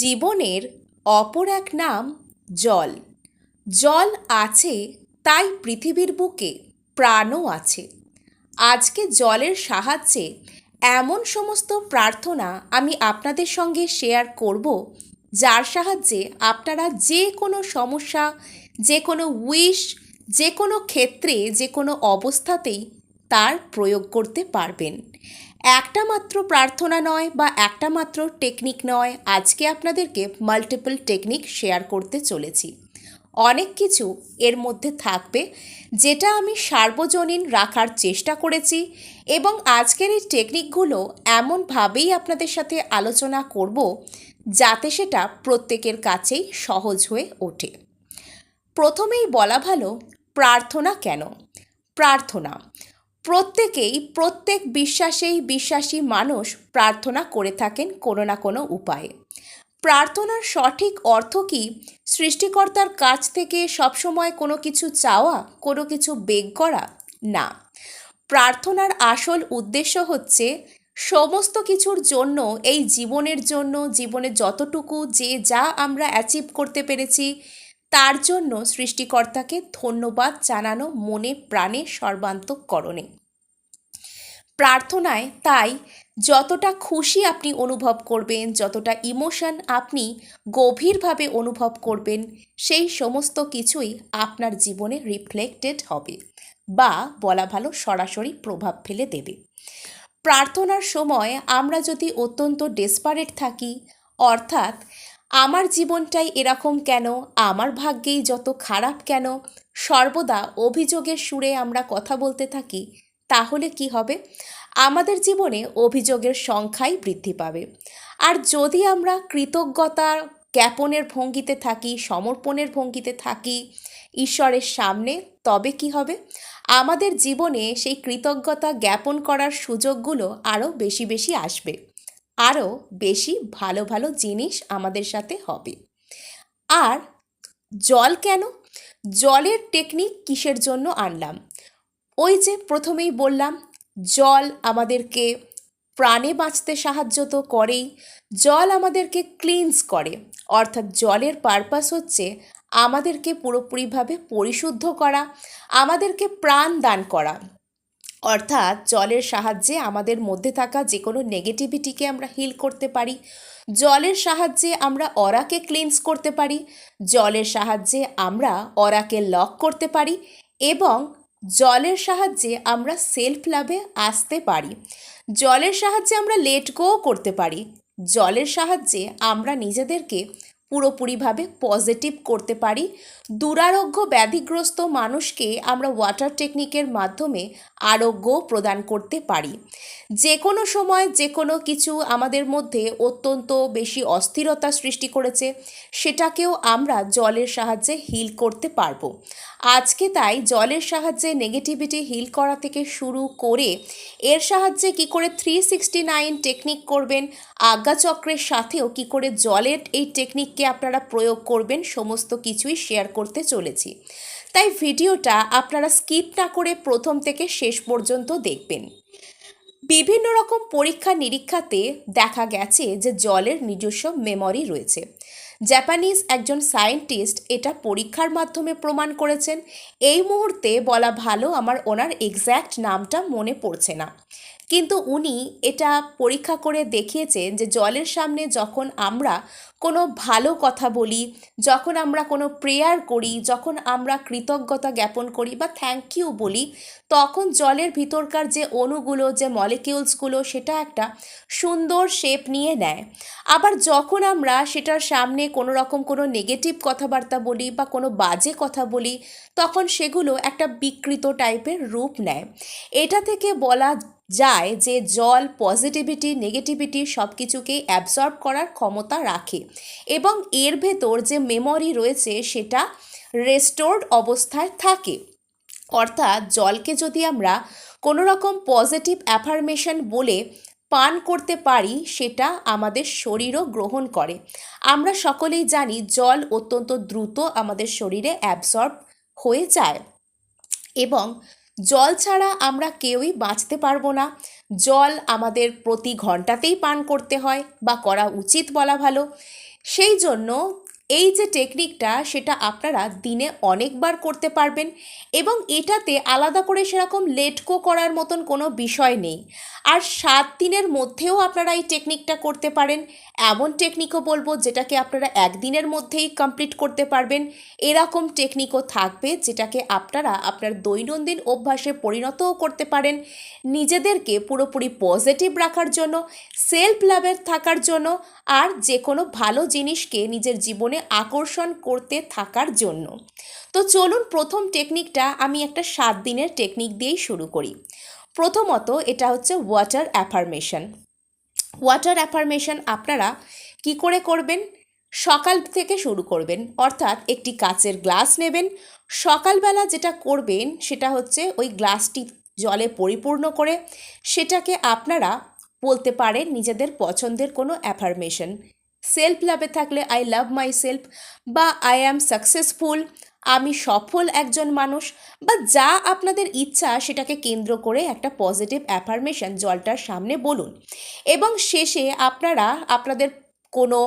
জীবনের অপর এক নাম জল। জল আছে, তাই পৃথিবীর বুকে প্রাণও আছে। আজকে জলের সাহায্যে এমন সমস্ত প্রার্থনা আমি আপনাদের সঙ্গে শেয়ার করব, যার সাহায্যে আপনারা যে কোনো সমস্যা, যে কোনো উইশ যে কোনো ক্ষেত্রে, যে কোনো অবস্থাতেই তার প্রয়োগ করতে পারবেন। একটা মাত্র প্রার্থনা নয় বা একটা মাত্র টেকনিক নয়, আজকে আপনাদেরকে মাল্টিপল টেকনিক শেয়ার করতে চলেছি। অনেক কিছু এর মধ্যে থাকবে যেটা আমি সার্বজনীন রাখার চেষ্টা করেছি এবং আজকের এই টেকনিকগুলো এমনভাবেই আপনাদের সাথে আলোচনা করব যাতে সেটা প্রত্যেকের কাছেই সহজ হয়ে ওঠে। প্রথমেই বলা ভালো, প্রার্থনা কেন? প্রার্থনা প্রত্যেকেই, প্রত্যেক বিশ্বাসেই বিশ্বাসী মানুষ প্রার্থনা করে থাকেন কোনো না কোনো উপায়ে। প্রার্থনার সঠিক অর্থ কি? সৃষ্টিকর্তার কাছ থেকে সবসময় কোনো কিছু চাওয়া, কোনো কিছু বেগ করা? না। প্রার্থনার আসল উদ্দেশ্য হচ্ছে সমস্ত কিছুর জন্য, এই জীবনের জন্য, জীবনে যতটুকু যে যা আমরা অ্যাচিভ করতে পেরেছি তার জন্য সৃষ্টিকর্তাকে ধন্যবাদ জানানো মনে প্রাণে সর্বান্তকরণে। প্রার্থনায় তাই যতটা খুশি আপনি অনুভব করবেন, যতটা ইমোশন আপনি গভীরভাবে অনুভব করবেন, সেই সমস্ত কিছুই আপনার জীবনে রিফ্লেক্টেড হবে বা বলা ভালো সরাসরি প্রভাব ফেলে দেবে। প্রার্থনার সময় আমরা যদি অত্যন্ত ডেসপারেট থাকি, অর্থাৎ আমার জীবনটাই এরকম কেন? আমার ভাগ্যেই যত খারাপ কেন? সর্বদা অভিযোগের সুরে আমরা কথা বলতে থাকি, তাহলে কি হবে? আমাদের জীবনে অভিযোগের সংখ্যাই বৃদ্ধি পাবে। আর যদি আমরা কৃতজ্ঞতার জ্ঞাপনের ভঙ্গিতে থাকি, সমর্পণের ভঙ্গিতে থাকি ঈশ্বরের সামনে, তবে কি হবে? আমাদের জীবনে সেই কৃতজ্ঞতা জ্ঞাপন করার সুযোগগুলো আরও বেশি বেশি আসবে। আরও বেশি ভালো ভালো জিনিস আমাদের সাথে হবে। আর জল কেন? জলের টেকনিক কিসের জন্য আনলাম? ওই যে প্রথমেই বললাম, জল আমাদেরকে প্রাণে বাঁচতে সাহায্য তো করেই, জল আমাদেরকে ক্লিনস করে। অর্থাৎ জলের পারপাস হচ্ছে আমাদেরকে পুরোপুরিভাবে পরিশুদ্ধ করা, আমাদেরকে প্রাণ দান করা। অর্থাৎ জলের সাহায্যে আমাদের মধ্যে থাকা যে কোনো নেগেটিভিটিকে আমরা হিল করতে পারি। জলের সাহায্যে আমরা অরাকে ক্লিনস করতে পারি। জলের সাহায্যে আমরা অরাকে লক করতে পারি এবং জলের সাহায্যে আমরা সেলফ লাভে আসতে পারি। জলের সাহায্যে আমরা লেট গো করতে পারি। জলের সাহায্যে আমরা নিজেদেরকে পুরোপুরিভাবে পজিটিভ করতে পারি। দুরারোগ্য ব্যাধিগ্রস্ত মানুষকে আমরা ওয়াটার টেকনিকের মাধ্যমে আরোগ্য প্রদান করতে পারি। যে কোনো সময় যে কোনো কিছু আমাদের মধ্যে অত্যন্ত বেশি অস্থিরতা সৃষ্টি করেছে, সেটাকেও আমরা জলের সাহায্যে হিল করতে পারব। আজকে তাই জলের সাহায্যে নেগেটিভিটি হিল করা থেকে শুরু করে এর সাহায্যে কি করে থ্রি সিক্সটি নাইন টেকনিক করবেন আজ্ঞাচক্রের সাথেও কি করে জলের এই টেকনিককে আপনারা প্রয়োগ করবেন, সমস্ত কিছুই শেয়ার করতে চলেছি। তাই ভিডিওটা আপনারা স্কিপ না করে প্রথম থেকে শেষ পর্যন্ত দেখবেন। বিভিন্ন রকম পরীক্ষা নিরীক্ষাতে দেখা গেছে যে জলের নিজস্ব মেমরি রয়েছে। জাপানিজ একজন সায়েন্টিস্ট এটা পরীক্ষার মাধ্যমে প্রমাণ করেছেন। এই মুহূর্তে বলা ভালো আমার ওনার এক্স্যাক্ট নামটা মনে পড়ছে না। কিন্তু উনি এটা পরীক্ষা করে দেখিয়েছেন যে জলের সামনে যখন আমরা কোনো ভালো কথা বলি, যখন আমরা কোনো প্রেয়ার করি, যখন আমরা কৃতজ্ঞতা জ্ঞাপন করি বা থ্যাংক ইউ বলি, তখন জলের ভিতরকার যে অণুগুলো, যে মলিকিউলসগুলো সেটা একটা সুন্দর শেপ নিয়ে নেয়। আবার যখন আমরা সেটার সামনে কোনো রকম কোনো নেগেটিভ কথাবার্তা বলি বা কোনো বাজে কথা বলি, তখন সেগুলো একটা বিকৃত টাইপের রূপ নেয়। এটা থেকে বলা যায় যে জল পজিটিভিটি নেগেটিভিটি সব কিছুকেই অ্যাবজর্ব করার ক্ষমতা রাখে। এবং এর ভেতর যে মেমরি রয়েছে, সেটা রেস্টোর্ড অবস্থায় থাকে। অর্থাৎ জলকে যদি আমরা কোনো রকম পজিটিভ অ্যাফার্মেশন বলে পান করতে পারি, সেটা আমাদের শরীরও গ্রহণ করে। আমরা সকলেই জানি জল অত্যন্ত দ্রুত আমাদের শরীরে অ্যাবসর্ব হয়ে যায়। এবং জল ছাড়া আমরা কেউই বাঁচতে পারব না। জল আমাদের প্রতি ঘন্টাতেই পান করতে হয় বা করা উচিত বলা ভালো। সেই জন্য এই যে টেকনিকটা সেটা আপনারা দিনে অনেকবার করতে পারবেন এবং এটাতে আলাদা করে সেরকম লেটকো করার মতন কোনো বিষয় নেই। আর সাত দিনের মধ্যেও আপনারা এই টেকনিকটা করতে পারেন। এমন টেকনিকও বলব যেটাকে আপনারা একদিনের মধ্যেই কমপ্লিট করতে পারবেন। এরকম টেকনিকও থাকবে যেটাকে আপনারা আপনার দৈনন্দিন অভ্যাসে পরিণতও করতে পারেন। নিজেদেরকে পুরোপুরি পজিটিভ রাখার জন্য সেলফ লাভের থাকার জন্য, আর যে কোনো ভালো জিনিসকে নিজের জীবনে আকর্ষণ করতে থাকার জন্য। তো চলুন প্রথম টেকনিকটা আমি একটা সাত দিনের টেকনিক দিয়েই শুরু করি। প্রথমত এটা হচ্ছে ওয়াটার অ্যাফার্মেশন ওয়াটার অ্যাফার্মেশন আপনারা কি করে করবেন? সকাল থেকে শুরু করবেন, অর্থাৎ একটি কাচের গ্লাস নেবেন। সকালবেলা যেটা করবেন সেটা হচ্ছে ওই গ্লাসটি জলে পরিপূর্ণ করে, সেটাকে আপনারা বলতে পারেন নিজেদের পছন্দের কোনো অ্যাফার্মেশন সেলফ লাভে থাকলে আই লাভ মাই সেলফ বা আই অ্যাম সাকসেসফুল, আমি সফল একজন মানুষ বা যা আপনাদের ইচ্ছা সেটাকে কেন্দ্র করে একটা পজিটিভ অ্যাফার্মেশন জলটার সামনে বলুন। এবং শেষে আপনারা আপনাদের কোনো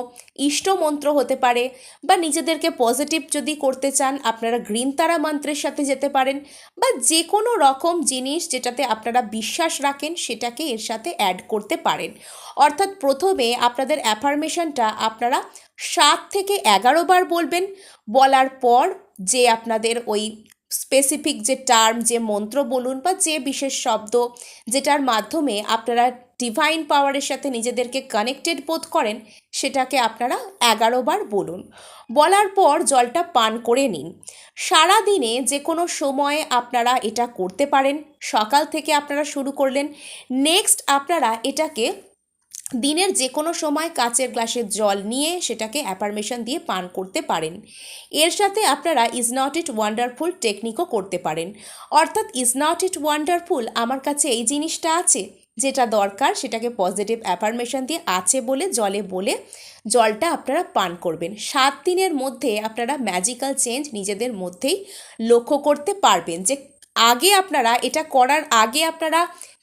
ইষ্টমন্ত্র হতে পারে বা নিজেদেরকে পজিটিভ যদি করতে চান, আপনারা গ্রিন তারা মন্ত্রের সাথে যেতে পারেন বা যে কোনো রকম জিনিস যেটাতে আপনারা বিশ্বাস রাখেন, সেটাকে এর সাথে অ্যাড করতে পারেন। অর্থাৎ প্রথমে আপনাদের অ্যাফার্মেশনটা আপনারা সাত থেকে এগারো বার বলবেন। বলার পর যে আপনাদের ওই স্পেসিফিক যে টার্ম যে মন্ত্র বলুন বা যে বিশেষ শব্দ যেটার মাধ্যমে আপনারা ডিভাইন পাওয়ারের সাথে নিজেদেরকে কানেক্টেড বোধ করেন, সেটাকে আপনারা এগারো বার বলুন। বলার পর জলটা পান করে নিন। সারা দিনে যে কোনো সময়ে আপনারা এটা করতে পারেন। সকাল থেকে আপনারা শুরু করলেন। নেক্সট আপনারা এটাকে দিনের যে কোনো সময় কাচের গ্লাসের জল নিয়ে সেটাকে অ্যাফার্মেশন দিয়ে পান করতে পারেন। এর সাথে আপনারা ইজ নট ইট ওয়ান্ডারফুল টেকনিকও করতে পারেন। অর্থাৎ ইজ নট ইট ওয়ান্ডারফুল আমার কাছে এই জিনিসটা আছে। যেটা দরকার সেটাকে পজিটিভ অ্যাফার্মেশন দিয়ে আছে বলে, জলে বলে জলটা আপনারা পান করবেন। সাত দিনের মধ্যে আপনারা ম্যাজিক্যাল চেঞ্জ নিজেদের মধ্যেই লক্ষ্য করতে পারবেন যে আগে আপনারা এটা করার আগে আপনারা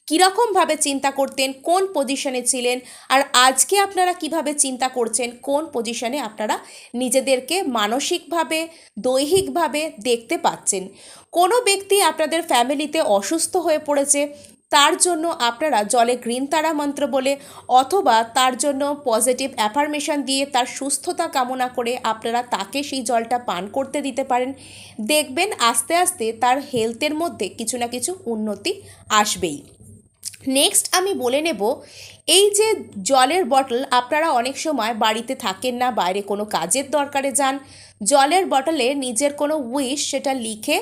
কীরকমভাবে চিন্তা করতেন, কোন পজিশনে ছিলেন, আর আজকে আপনারা কীভাবে চিন্তা করছেন, কোন পজিশনে আপনারা নিজেদেরকে মানসিকভাবে, দৈহিকভাবে দেখতে পাচ্ছেন। কোনো ব্যক্তি আপনাদের ফ্যামিলিতে অসুস্থ হয়ে পড়েছে তার জন্য আপনারা জলে গ্রিন তারা মন্ত্র বলে অথবা তার জন্য পজিটিভ অ্যাফার্মেশন দিয়ে তার সুস্থতা কামনা করে আপনারা তাকে সেই জলটা পান করতে দিতে পারেন। দেখবেন আস্তে আস্তে তার হেলথের মধ্যে কিছু না কিছু উন্নতি আসবেই। নেক্সট আমি বলে নেব, এই যে জলের বটল আপনারা অনেক সময় বাড়িতে থাকেন না, বাইরে কোনো কাজের দরকারে যান, জলের বটলে নিজের কোনো উইশ সেটা লিখে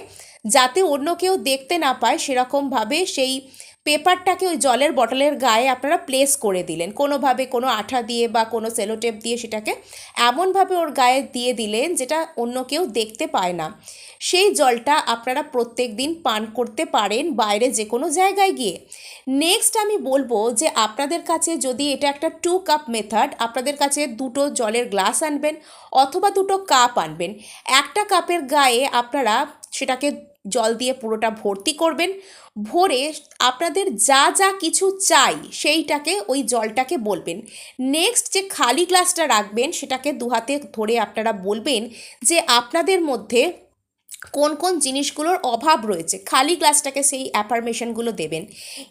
যাতে অন্য কেউ দেখতে না পায়, সেরকমভাবে সেই পেপারটাকে ওই জলের বটলের গায়ে আপনারা প্লেস করে দিলেন। কোনোভাবে কোনো আঠা দিয়ে বা কোনো সেলোটেপ দিয়ে সেটাকে এমনভাবে ওর গায়ে দিয়ে দিলেন যেটা অন্য কেউ দেখতে পায় না। সেই জলটা আপনারা প্রত্যেক দিন পান করতে পারেন বাইরে যে কোনো জায়গায় গিয়ে। নেক্সট আমি বলব যে আপনাদের কাছে যদি এটা একটা টু কাপ মেথড আপনাদের কাছে দুটো জলের গ্লাস আনবেন অথবা দুটো কাপ আনবেন। একটা কাপের গায়ে আপনারা সেটাকে জল দিয়ে পুরোটা ভর্তি করবেন। ভরে আপনাদের যা যা কিছু চাই সেইটাকে ওই জলটাকে বলবেন। নেক্সট যে খালি গ্লাসটা রাখবেন সেটাকে দুহাতে ধরে আপনারা বলবেন যে আপনাদের মধ্যে কোন কোন জিনিসগুলোর অভাব রয়েছে। খালি গ্লাসটাকে সেই অ্যাফার্মেশনগুলো দেবেন।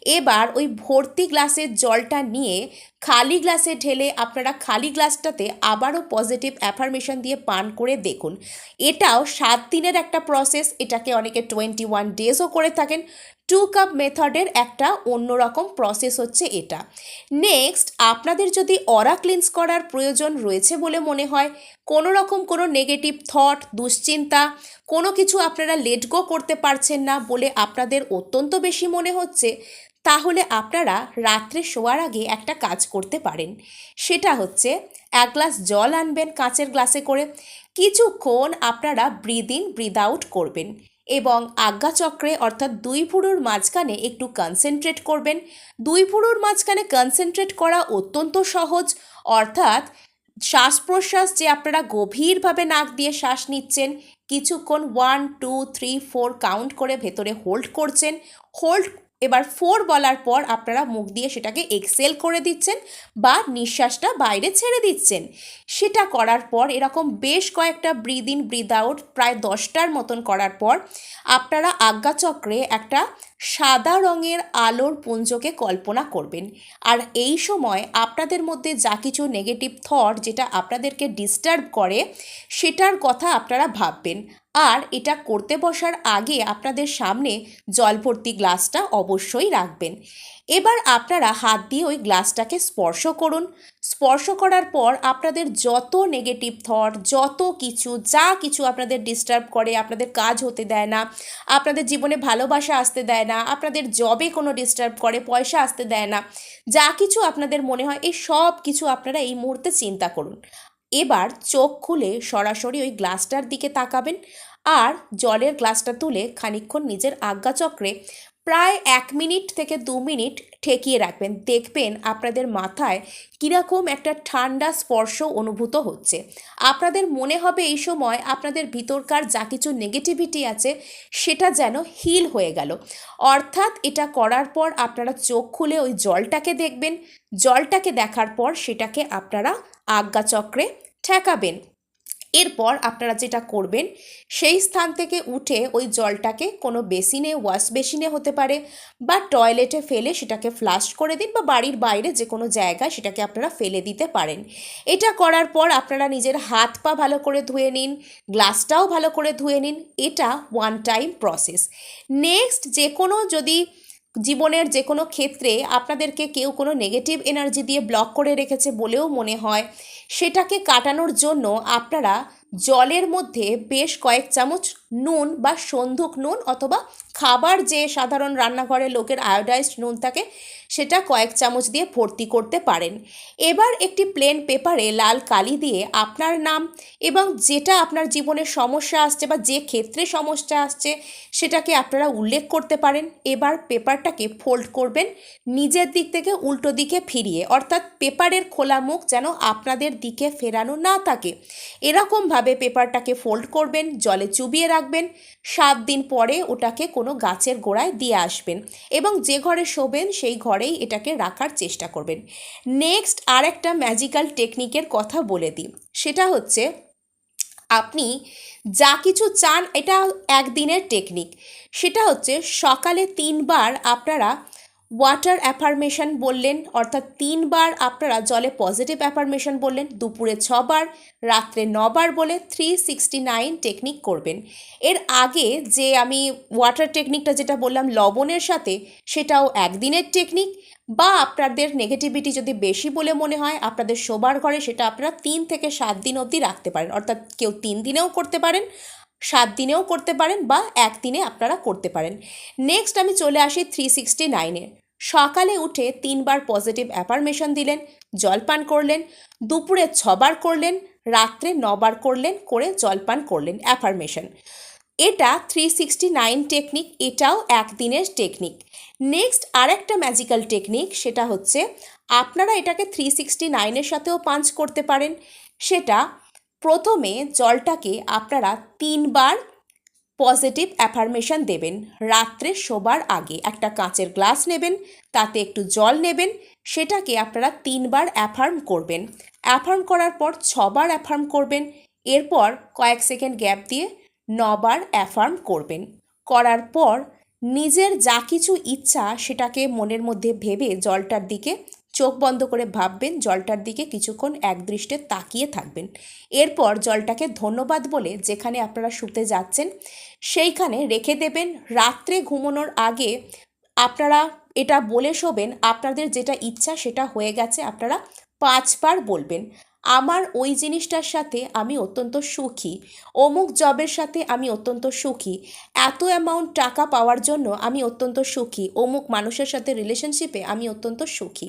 এবার ওই ভর্তি গ্লাসের জলটা নিয়ে খালি গ্লাসে ঢেলে আপনারা খালি গ্লাসটাতে আবারও পজিটিভ অ্যাফার্মেশন দিয়ে পান করে দেখুন। এটাও সাত দিনের একটা প্রসেস এটাকে অনেকে টোয়েন্টি ওয়ান ডেজও করে থাকেন। টু কাপ মেথডের একটা অন্যরকম প্রসেস হচ্ছে এটা। নেক্সট আপনাদের যদি অরা ক্লিনস করার প্রয়োজন রয়েছে বলে মনে হয়, কোনো রকম কোনো নেগেটিভ থট দুশ্চিন্তা, কোনো কিছু আপনারা লেট গো করতে পারছেন না বলে আপনাদের অত্যন্ত বেশি মনে হচ্ছে তাহলে আপনারা রাত্রে শোয়ার আগে একটা কাজ করতে পারেন। সেটা হচ্ছে এক গ্লাস জল আনবেন কাঁচের গ্লাসে করে। কিছুক্ষণ আপনারা ব্রিদ ইন ব্রিদ আউট করবেন এবং আজ্ঞাচক্রে অর্থাৎ দুই ভুরুর মাঝখানে একটু কনসেন্ট্রেট করবেন। দুই ভুরুর মাঝখানে কনসেন্ট্রেট করা অত্যন্ত সহজ। অর্থাৎ শ্বাস প্রশ্বাস যে আপনারা গভীরভাবে নাক দিয়ে শ্বাস নিচ্ছেন, কিছুক্ষণ one two three four count করে ভেতরে হোল্ড করছেন। হোল্ড এবার ফোর বলার পর আপনারা মুখ দিয়ে সেটাকে এক্সেল করে দিচ্ছেন বা নিঃশ্বাসটা বাইরে ছেড়ে দিচ্ছেন। সেটা করার পর এরকম বেশ কয়েকটা ব্রিদ ইন ব্রিদ আউট প্রায় দশটার মতন করার পর আপনারা আজ্ঞাচক্রে একটা সাদা রঙের আলোর পুঞ্জকে কল্পনা করবেন। আর এই সময় আপনাদের মধ্যে যা কিছু নেগেটিভ থট যেটা আপনাদেরকে ডিস্টার্ব করে, সেটার কথা আপনারা ভাববেন। আর এটা করতে বসার আগে আপনাদের সামনে জল ভর্তি গ্লাসটা অবশ্যই রাখবেন। এবার আপনারা হাত দিয়ে ওই গ্লাসটাকে স্পর্শ করুন। স্পর্শ করার পর আপনাদের যত নেগেটিভ থট যত কিছু, যা কিছু আপনাদের ডিস্টার্ব করে, আপনাদের কাজ হতে দেয় না, আপনাদের জীবনে ভালোবাসা আসতে দেয় না, আপনাদের জবে কোনো ডিস্টার্ব করে, পয়সা আসতে দেয় না, যা কিছু আপনাদের মনে হয়, এই সব কিছু আপনারা এই মুহূর্তে চিন্তা করুন। এবার চোখ খুলে সরাসরি ওই গ্লাসটার দিকে তাকাবেন আর জলের গ্লাসটা তুলে খানিকক্ষণ নিজের আজ্ঞাচক্রে প্রায় এক মিনিট থেকে দু মিনিট ঠেকিয়ে রাখবেন। দেখবেন আপনাদের মাথায় কীরকম একটা ঠান্ডা স্পর্শ অনুভূত হচ্ছে। আপনাদের মনে হবে এই সময় আপনাদের ভিতরকার যা কিছু নেগেটিভিটি আছে সেটা যেন হিল হয়ে গেল। অর্থাৎ এটা করার পর আপনারা চোখ খুলে ওই জলটাকে দেখবেন। জলটাকে দেখার পর সেটাকে আপনারা আজ্ঞাচক্রে ঠেকাবেন। এরপর আপনারা যেটা করবেন, সেই স্থান থেকে উঠে ওই জলটাকে কোনো বেসিনে, ওয়াশ বেসিনে হতে পারে বা টয়লেটে ফেলে সেটাকে ফ্লাশ করে দিন বা বাড়ির বাইরে যে কোনো জায়গায় সেটাকে আপনারা ফেলে দিতে পারেন। এটা করার পর আপনারা নিজের হাত পা ভালো করে ধুয়ে নিন, গ্লাসটাও ভালো করে ধুয়ে নিন, এটা ওয়ান টাইম প্রসেস নেক্সট যে কোনো যদি জীবনের যে কোনো ক্ষেত্রে আপনাদেরকে কেউ কোনো নেগেটিভ এনার্জি দিয়ে ব্লক করে রেখেছে বলেও মনে হয় সেটাকে কাটানোর জন্য আপনারা জলের মধ্যে বেশ কয়েক চামচ নুন বা সন্ধুক নুন অথবা খাবার যে সাধারণ রান্নাঘরে লোকের আয়োডাইজড নুন থাকে সেটা কয়েক চামচ দিয়ে ভর্তি করতে পারেন। এবার একটি প্লেন পেপারে লাল কালি দিয়ে আপনার নাম এবং যেটা আপনার জীবনে সমস্যা আসছে বা যে ক্ষেত্রে সমস্যা আসছে সেটাকে আপনারা উল্লেখ করতে পারেন। এবার পেপারটাকে ফোল্ড করবেন, নিজের দিক থেকে উল্টো দিকে ফিরিয়ে। অর্থাৎ পেপারের খোলা মুখ যেন আপনাদের দিকে ফেরানো না থাকে। এরকমভাবে পেপারটাকে ফোল্ড করবেন, জলে চুবিয়ে রাখবেন, সাত দিন পরে ওটাকে কোনো গাছের গোড়ায় দিয়ে আসবেন এবং যে ঘরে শোবেন সেই ঘরেই এটাকে রাখার চেষ্টা করবেন। নেক্সট আর একটা ম্যাজিক্যাল টেকনিকের কথা বলে দিই। সেটা হচ্ছে আপনি যা কিছু চান, এটা একদিনের টেকনিক সেটা হচ্ছে সকালে তিনবার আপনারা ওয়াটার অ্যাফার্মেশন বললেন, অর্থাৎ তিনবার আপনারা জলে পজিটিভ অ্যাফার্মেশন বললেন, দুপুরে ছবার, রাত্রে নবার বলে থ্রি সিক্সটি নাইন টেকনিক করবেন। এর আগে যে আমি ওয়াটার টেকনিকটা যেটা বললাম লবণের সাথে, সেটাও একদিনের টেকনিক বা আপনাদের নেগেটিভিটি যদি বেশি বলে মনে হয়, আপনাদের শোবার ঘরে সেটা আপনারা তিন থেকে সাত দিন অবধি রাখতে পারেন। অর্থাৎ কেউ তিন দিনেও করতে পারেন, সাত দিনেও করতে পারেন বা একদিনে আপনারা করতে পারেন। নেক্সট আমি চলে আসি থ্রি সিক্সটি নাইনে সকালে উঠে তিনবার পজিটিভ অ্যাফার্মেশন দিলেন, জলপান করলেন, দুপুরে ছবার করলেন, রাত্রে নবার করলেন, করে জলপান করলেন অ্যাফার্মেশন। এটা থ্রি সিক্সটি নাইন টেকনিক এটাও একদিনের টেকনিক নেক্সট আরেকটা ম্যাজিক্যাল টেকনিক সেটা হচ্ছে আপনারা এটাকে থ্রি সিক্সটি নাইনের সাথেও পাঞ্চ করতে পারেন। সেটা প্রথমে জলটাকে আপনারা তিনবার পজিটিভ অ্যাফার্মেশন দেবেন। রাত্রে শোবার আগে একটা কাঁচের গ্লাস নেবেন, তাতে একটু জল নেবেন, সেটাকে আপনারা তিনবার অ্যাফার্ম করবেন। অ্যাফার্ম করার পর ছবার অ্যাফার্ম করবেন, এরপর কয়েক সেকেন্ড গ্যাপ দিয়ে নবার অ্যাফার্ম করবেন। করার পর নিজের যা কিছু ইচ্ছা সেটাকে মনের মধ্যে ভেবে জলটার দিকে চোখ বন্ধ করে ভাববেন, জলটার দিকে কিছুক্ষণ একদৃষ্টে তাকিয়ে থাকবেন। এরপর জলটাকে ধন্যবাদ বলে যেখানে আপনারা শুতে যাচ্ছেন, সেইখানে রেখে দেবেন। রাত্রে ঘুমানোর আগে আপনারা এটা বলে শোবেন, আপনাদের যেটা ইচ্ছা সেটা হয়ে গেছে, আপনারা পাঁচবার বলবেন, আমার ওই জিনিসটার সাথে আমি অত্যন্ত সুখী। অমুক জবের সাথে আমি অত্যন্ত সুখী। এত অ্যামাউন্ট টাকা পাওয়ার জন্য আমি অত্যন্ত সুখী। অমুক মানুষের সাথে রিলেশনশিপে আমি অত্যন্ত সুখী।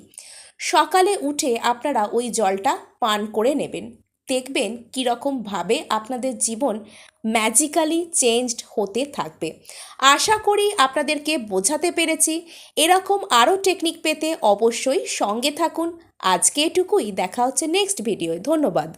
সকালে উঠে আপনারা ওই জলটা পান করে নেবেন। দেখবেন কীরকমভাবে আপনাদের জীবন ম্যাজিক্যালি চেঞ্জড হতে থাকবে। আশা করি আপনাদেরকে বোঝাতে পেরেছি। এরকম আরও টেকনিক পেতে অবশ্যই সঙ্গে থাকুন। আজকে এটুকুই। দেখা হচ্ছে নেক্সট ভিডিওয় ধন্যবাদ।